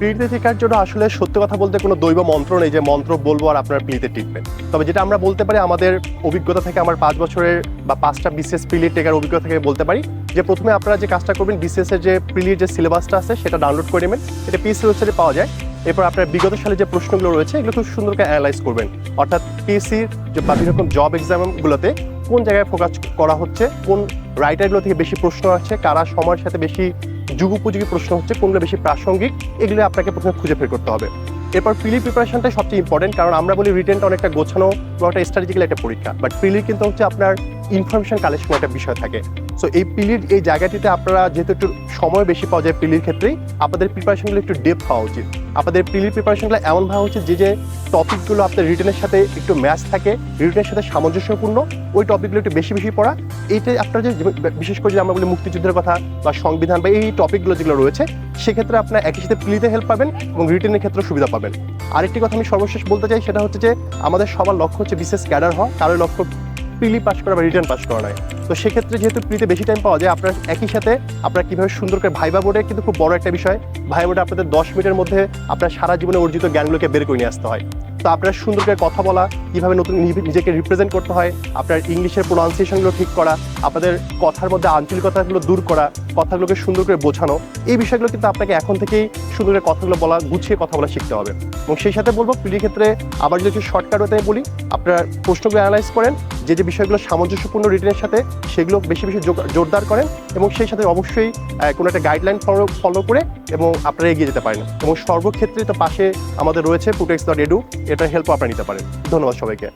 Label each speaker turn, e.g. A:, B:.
A: পিড়িতে টেকার জন্য আসলে সত্যি কথা বলতে কোনো দৈব মন্ত্র নেই যে মন্ত্র বলব আর আপনার পিড়িতে টিকবেন তবে যেটা আমরা বলতে পারি, আমাদের অভিজ্ঞতা থেকে আমার পাঁচ বছরের বা পাঁচটা বিসিএস প্রিলির টেকার অভিজ্ঞতা থেকে বলতে পারি যে প্রথমে আপনারা যে কাজটা করবেন, বিসিএস এর যে প্রিলির যে সিলেবাসটা আছে সেটা ডাউনলোড করে নেবেন। এটা পিএসসি ওয়েবসাইটে পাওয়া যায়। এরপর আপনার বিগত সালে যে প্রশ্নগুলো রয়েছে, এগুলো খুব সুন্দর করে অ্যানালাইজ করবেন। অর্থাৎ পিএসসির যে বা রকম জব এক্সামগুলোতে কোন জায়গায় ফোকাস করা হচ্ছে, কোন রাইটারগুলো থেকে বেশি প্রশ্ন আছে কারা সময়ের সাথে বেশি যুগোপযোগী প্রশ্ন হচ্ছে কোনগুলো বেশি প্রাসঙ্গিক, এগুলো আপনাকে প্রথমে খুঁজে ফের করতে হবে। এরপর প্রিলি প্রিপারেশনটাই সবচেয়ে ইম্পর্টেন্ট কারণ আমরা বলি রিটেনটা অনেকটা গোছানো বা একটা স্ট্র্যাটেজিক্যাল একটা পরীক্ষা। বাট প্রিলি কিন্তু হচ্ছে আপনার ইনফরমেশন কালেকশন একটা বিষয় থাকে। সো এই পিলির এই জায়গাটিতে আপনারা যেহেতু একটু সময় বেশি পাওয়া যায় পিলির ক্ষেত্রে আপনাদের প্রিপারেশনগুলো একটু ডেপ হওয়া উচিত। আপনাদের পিলির প্রিপারেশনগুলো এমন ভাবা উচিত যে যে টপিকগুলো আপনার রিটেনের সাথে একটু ম্যাচ থাকে রিটেনের সাথে সামঞ্জস্যপূর্ণ, ওই টপিকগুলো একটু বেশি বেশি পড়া। এইটাই আপনার যে বিশেষ করে যে আমরা বলি মুক্তিযুদ্ধের কথা বা সংবিধান বা এই টপিকগুলো যেগুলো রয়েছে, সেক্ষেত্রে আপনার একই সাথে পিলিতে হেল্প পাবেন এবং রিটেনের ক্ষেত্রে সুবিধা পাবেন। আরেকটি কথা আমি সর্বশেষ বলতে চাই, সেটা হচ্ছে যে, আমাদের সবার লক্ষ্য হচ্ছে বিশেষ ক্যাডার হওয়া। কারোর লক্ষ্য প্রিলি পাস করা বা রিটার্ন পাস করা নয়। তো সেক্ষেত্রে যেহেতু প্রিতে বেশি টাইম পাওয়া যায়, আপনার একই সাথে আপনারা কীভাবে সুন্দর করে ভাইবা বোর্ডে কিন্তু খুব বড় একটা বিষয় ভাইবা বোর্ডে আপনাদের দশ মিনিটের মধ্যে আপনার সারা জীবনে অর্জিত জ্ঞানগুলোকে বের করে নিয়ে আসতে হয়। তো আপনার সুন্দর করে কথা বলা, কীভাবে নতুন নিজেকে রিপ্রেজেন্ট করতে হয়, আপনার ইংলিশের প্রোনাউন্সিয়েশনগুলো ঠিক করা, আপনাদের কথার মধ্যে আঞ্চলিকতাগুলো দূর করা, কথাগুলোকে সুন্দর করে বোঝানো, এই বিষয়গুলো কিন্তু আপনাকে এখন থেকেই সুন্দর করে কথাগুলো বলা, গুছিয়ে কথা বলা শিখতে হবে। এবং সেই সাথে বলব পিডির ক্ষেত্রে আবার যদি একটু শর্টকাট হতে বলি, আপনার প্রশ্নগুলো অ্যানালাইজ করেন যে যে বিষয়গুলো সামঞ্জস্যপূর্ণ রিটেনের সাথে, সেগুলো বেশি বেশি জোরদার করেন এবং সেই সাথে অবশ্যই কোনো একটা গাইডলাইন ফলো ফলো করে এবং আপনারা এগিয়ে যেতে পারেন। এবং সর্বক্ষেত্রে তো পাশে আমাদের রয়েছে পুটেক্স ডট এডু এটার হেল্প আপনারা নিতে পারেন। ধন্যবাদ সবাইকে।